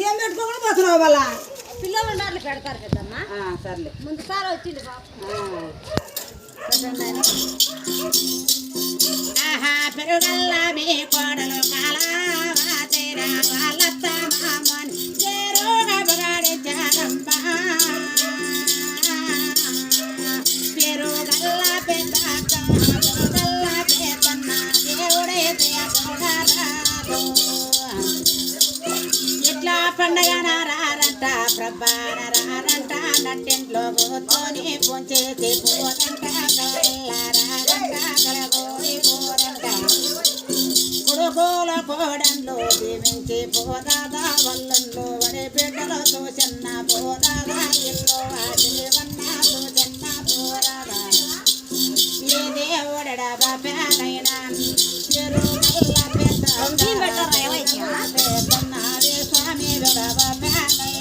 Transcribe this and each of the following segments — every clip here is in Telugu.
బియ్యం పెట్టుకోకుండా పోతున్నావు వాళ్ళ పిల్లలు ఉండాలి పెడతారు కదమ్మ. సర్లే. ముందు సార్ వచ్చింది బాబు. ఆహా పెరుగల్ల మీ కోడలు. ఇట్లా పండగ నారారంట ప్రభాన రారంట నట్టింట్లో కూర్చొని పొంచేసి పోదంట కలరారంట కలగోడి పోరంట. కొడుకోల కోడంలో దీవించి పోదాదా వల్లంలో వడి బిడ్డలు చూసన్న పోదాదా ఇల్లు వాటివన్న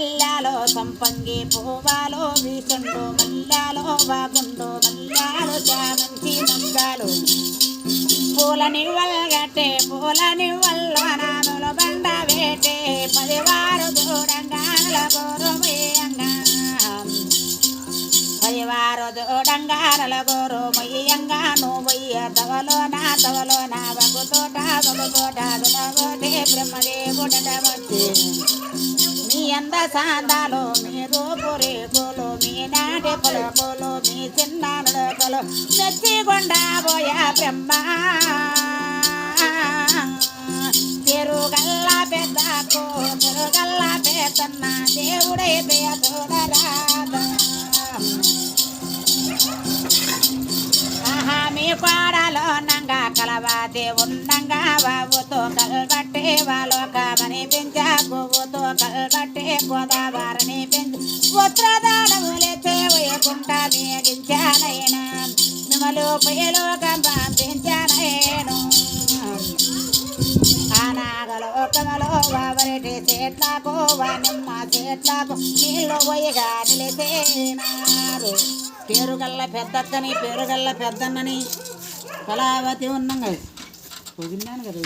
మల్లాలో సంపంగి పువ్వాలో వీసుండు మల్లాలో బాగుండు మల్లాలు చామంతి మంగాలు పూల నివ్వల్గట్టే పూల నివ్వల్లో బండ వేటే పదివారు దూడంగానుల గోరుమయంగా పదివారు దూడంగానుల గోరుమయంగా నువ్వయ్య తవలో నా తవలో నా వగుతోట వగుతోట దులగోటే బ్రహ్మదేవుడ వచ్చి ఎంత సాందాలు మీ రూపు రేకులు మీ నాటి పలుకులు మీ చిన్న నడుకలు మెచ్చికొండ పోయా బ్రహ్మ. తిరుగల్ల పెద్దకు తిరుగల్ల పెద్దన్న దేవుడై చూడరాదా. ఆహా మీ పాడలో నంగా కలవాది ఉండంగా బాబుతో కలబట్టే వాలోకమని పెంచా గువ్వుతో కలబట్టే గోదావరిని పెంచి ఉత్తరదానములే చేయకుంటా వేగించానైనా మిమ్మలు పయలోకం పంపించానైను ఆనాగలోకమలో వావరిటి చెట్లకు నిమ్మ చెట్లకు నీళ్ళు పోయిగా నిలిసేనారు పేరుగల్ల పెద్దక్కని పేరుగల్ల పెద్దన్నని కళావతి ఉన్నాం కదా పొగిన్నాను కదా